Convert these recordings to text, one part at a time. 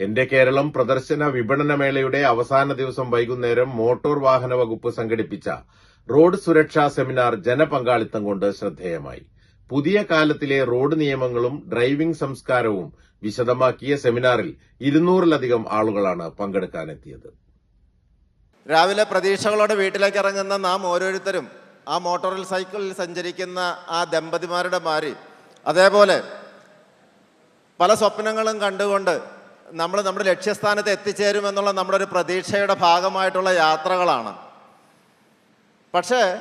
എന്റെ കേരളം പ്രദർശന വിപണനമേളയുടെ അവസാന ദിവസം വൈകുന്നേരം മോട്ടോർ വാഹന വകുപ്പ് സംഘടിപ്പിച്ച റോഡ് സുരക്ഷാ സെമിനാർ ജനപങ്കാളിത്തം കൊണ്ട് ശ്രദ്ധേയമായി. പുതിയ കാലത്തിലെ റോഡ് നിയമങ്ങളും ഡ്രൈവിംഗ് സംസ്കാരവും വിശദമാക്കിയ സെമിനാറിൽ ഇരുന്നൂറിലധികം ആളുകളാണ് പങ്കെടുക്കാനെത്തിയത്. രാവിലെ പ്രതീക്ഷകളോടെ വീട്ടിലേക്ക് ഇറങ്ങുന്ന നാം ഓരോരുത്തരും ആ മോട്ടോറിൽ സൈക്കിളിൽ സഞ്ചരിക്കുന്ന ആ ദമ്പതിമാരുടെ മാരി അതേപോലെ പല സ്വപ്നങ്ങളും കണ്ടുകൊണ്ട് നമ്മൾ നമ്മുടെ ലക്ഷ്യസ്ഥാനത്ത് എത്തിച്ചേരുമെന്നുള്ള നമ്മുടെ ഒരു പ്രതീക്ഷയുടെ ഭാഗമായിട്ടുള്ള യാത്രകളാണ്. പക്ഷേ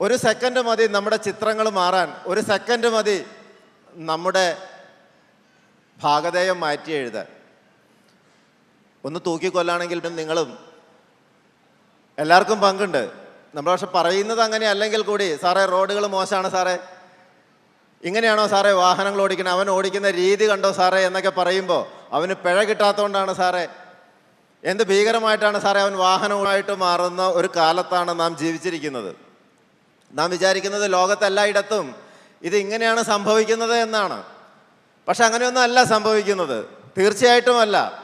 ഒരു സെക്കൻഡ് മതി നമ്മുടെ ചിത്രങ്ങൾ മാറാൻ ഒരു സെക്കൻഡ് മതി നമ്മുടെ ഭാഗധേയം മാറ്റി എഴുതാൻ. ഒന്ന് തൂക്കിക്കൊല്ലാണെങ്കിൽ നിങ്ങളും എല്ലാവർക്കും പങ്കുണ്ട്. നമ്മൾ പക്ഷെ പറയുന്നത് അങ്ങനെ അല്ലെങ്കിൽ കൂടി സാറേ റോഡുകൾ മോശമാണ് സാറേ. ഇങ്ങനെയാണോ സാറേ വാഹനങ്ങൾ ഓടിക്കുന്നത്? അവൻ ഓടിക്കുന്ന രീതി കണ്ടോ സാറേ എന്നൊക്കെ പറയുമ്പോൾ അവന് പിഴ കിട്ടാത്തതുകൊണ്ടാണ് സാറേ. എന്ത് ഭീകരമായിട്ടാണ് സാറേ അവൻ വാഹനവുമായിട്ട് മാറുന്ന ഒരു കാലത്താണ് നാം ജീവിച്ചിരിക്കുന്നത്. നാം വിചാരിക്കുന്നത് ലോകത്തെല്ലായിടത്തും ഇത് ഇങ്ങനെയാണ് സംഭവിക്കുന്നത് എന്നാണ്. പക്ഷെ അങ്ങനെയൊന്നും അല്ല സംഭവിക്കുന്നത്. തീർച്ചയായിട്ടും അല്ല.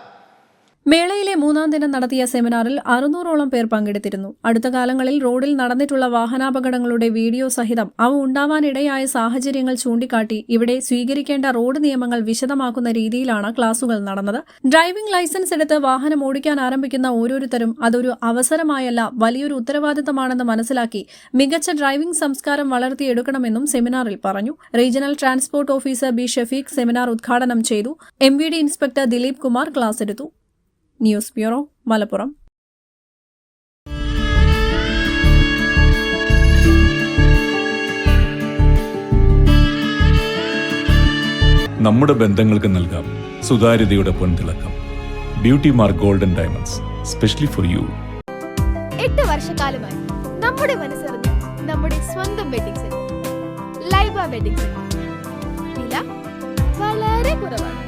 മേളയിലെ മൂന്നാം ദിനം നടത്തിയ സെമിനാറിൽ അറുന്നൂറോളം പേർ പങ്കെടുത്തിരുന്നു. അടുത്ത കാലങ്ങളിൽ റോഡിൽ നടന്നിട്ടുള്ള വാഹനാപകടങ്ങളുടെ വീഡിയോ സഹിതം അവ ഉണ്ടാവാനിടയായ സാഹചര്യങ്ങൾ ചൂണ്ടിക്കാട്ടി ഇവിടെ സ്വീകരിക്കേണ്ട റോഡ് നിയമങ്ങൾ വിശദമാക്കുന്ന രീതിയിലാണ് ക്ലാസുകൾ നടന്നത്. ഡ്രൈവിംഗ് ലൈസൻസ് എടുത്ത് വാഹനം ഓടിക്കാൻ ആരംഭിക്കുന്ന ഓരോരുത്തരും അതൊരു അവസരമായല്ല വലിയൊരു ഉത്തരവാദിത്തമാണെന്ന് മനസ്സിലാക്കി മികച്ച ഡ്രൈവിംഗ് സംസ്കാരം വളർത്തിയെടുക്കണമെന്നും സെമിനാറിൽ പറഞ്ഞു. Regional transport officer B Shafeeq seminar ഉദ്ഘാടനം ചെയ്തു. M inspector Dileep Kumar class എടുത്തു. News bureau Malappuram. നമ്മുടെ ബന്ധങ്ങൾക്ക് നൽകാം സുതാര്യതയുടെ പൊൻതിളക്കം. Beauty mark golden diamonds specially for you എട്ട് വർഷക്കാലമായി നമ്മുടെ മനസ്സറിഞ്ഞ് നമ്മുടെ സ്വന്തം wedding centre Laiba wedding centre വില വളരെ കുറവാണ്.